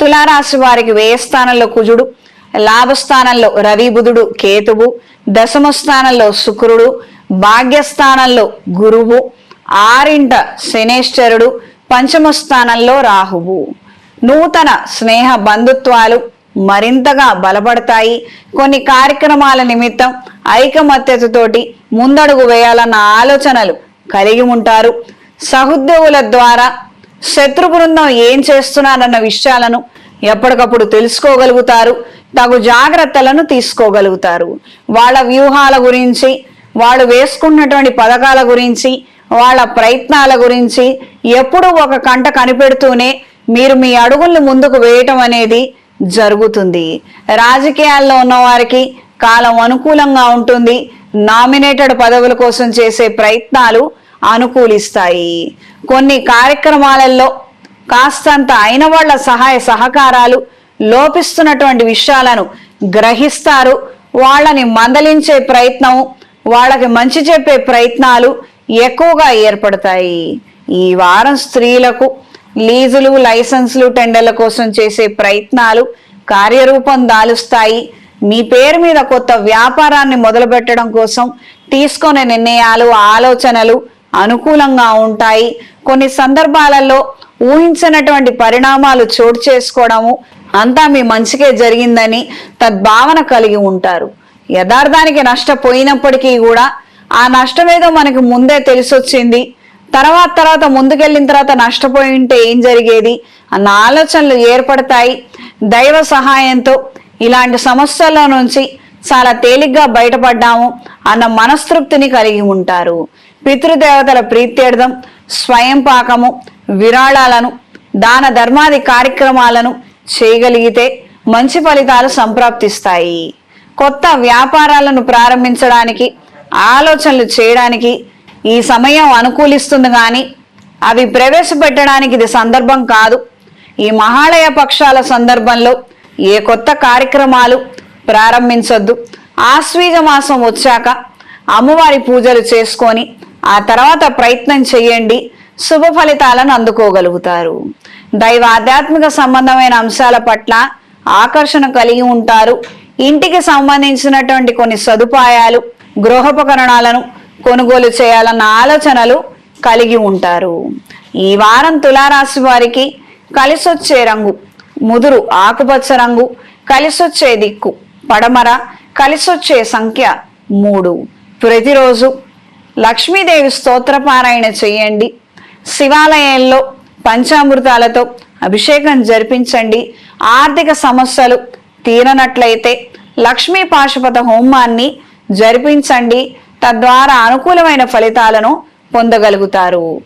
తులారాశి వారికి వ్యయ స్థానంలో కుజుడు లాభస్థానంలో రవి బుధుడు కేతువు దశమ స్థానంలో శుక్రుడు భాగ్యస్థానంలో గురువు ఆరింట శనేశ్వరుడు పంచమ స్థానంలో రాహువు. నూతన స్నేహ బంధుత్వాలు మరింతగా బలపడతాయి. కొన్ని కార్యక్రమాల నిమిత్తం ఐకమత్యతతోటి ముందడుగు వేయాలన్న ఆలోచనలు కలిగి ఉంటారు. సహోద్యోగుల ద్వారా శత్రు బృందం ఏం చేస్తున్నారన్న విషయాలను ఎప్పటికప్పుడు తెలుసుకోగలుగుతారు. తగు జాగ్రత్తలను తీసుకోగలుగుతారు. వాళ్ళ వ్యూహాల గురించి వాళ్ళు వేసుకున్నటువంటి పథకాల గురించి వాళ్ళ ప్రయత్నాల గురించి ఎప్పుడూ ఒక కంట కనిపెడుతూనే మీరు మీ అడుగుల్ని ముందుకు వేయటం అనేది జరుగుతుంది. రాజకీయాల్లో ఉన్నవారికి కాలం అనుకూలంగా ఉంటుంది. నామినేటెడ్ పదవుల కోసం చేసే ప్రయత్నాలు అనుకూలిస్తాయి. కొన్ని కార్యక్రమాలలో కాస్తంత అయిన వాళ్ళ సహాయ సహకారాలు లోపిస్తున్నటువంటి విషయాలను గ్రహిస్తారు. వాళ్ళని మందలించే ప్రయత్నం వాళ్ళకి మంచి చెప్పే ప్రయత్నాలు ఎక్కువగా ఏర్పడతాయి. ఈ వారం స్త్రీలకు లీజులు లైసెన్సులు టెండర్ల కోసం చేసే ప్రయత్నాలు కార్యరూపం దాలుస్తాయి. మీ పేరు మీద కొత్త వ్యాపారాన్ని మొదలుపెట్టడం కోసం తీసుకునే నిర్ణయాలు ఆలోచనలు అనుకూలంగా ఉంటాయి. కొన్ని సందర్భాలలో ఊహించినటువంటి పరిణామాలు చోటు చేసుకోవడము అంతా మీ మంచికే జరిగిందని తద్భావన కలిగి ఉంటారు. యథార్థానికి నష్టపోయినప్పటికీ కూడా ఆ నష్టమేదో మనకి ముందే తెలిసొచ్చింది. తర్వాత తర్వాత ముందుకెళ్ళిన తర్వాత నష్టపోయి ఉంటే ఏం జరిగేది? అన్న ఆలోచనలు ఏర్పడతాయి. దైవ సహాయంతో ఇలాంటి సమస్యల నుంచి చాలా తేలిగ్గా బయటపడ్డాము అన్న మనస్తృప్తిని కలిగి ఉంటారు. పితృదేవతల ప్రీత్యర్థం స్వయం పాకము విరాళాలను దాన ధర్మాది కార్యక్రమాలను చేయగలిగితే మంచి ఫలితాలు సంప్రాప్తిస్తాయి. కొత్త వ్యాపారాలను ప్రారంభించడానికి ఆలోచనలు చేయడానికి ఈ సమయం అనుకూలిస్తుంది కానీ అవి ప్రవేశపెట్టడానికి ఇది సందర్భం కాదు. ఈ మహాలయ పక్షాల సందర్భంలో ఏ కొత్త కార్యక్రమాలు ప్రారంభించొద్దు. ఆశ్వీజ మాసం వచ్చాక అమ్మవారి పూజలు చేసుకొని ఆ తర్వాత ప్రయత్నం చేయండి. శుభ ఫలితాలను అందుకోగలుగుతారు. దైవ ఆధ్యాత్మిక సంబంధమైన అంశాల పట్ల ఆకర్షణ కలిగి ఉంటారు. ఇంటికి సంబంధించినటువంటి కొన్ని సదుపాయాలు గృహోపకరణాలను కొనుగోలు చేయాలన్న ఆలోచనలు కలిగి ఉంటారు. ఈ వారం తులారాశి వారికి కలిసొచ్చే రంగు ముదురు ఆకుపచ్చ రంగు కలిసొచ్చే దిక్కు పడమర కలిసొచ్చే సంఖ్య మూడు. ప్రతిరోజు లక్ష్మీదేవి స్తోత్రపారాయణ చేయండి. శివాలయంలో పంచామృతాలతో అభిషేకం జరిపించండి. ఆర్థిక సమస్యలు తీరనట్లయితే లక్ష్మీ పాశుపత హోమాన్ని జరిపించండి. తద్వారా అనుకూలమైన ఫలితాలను పొందగలుగుతారు.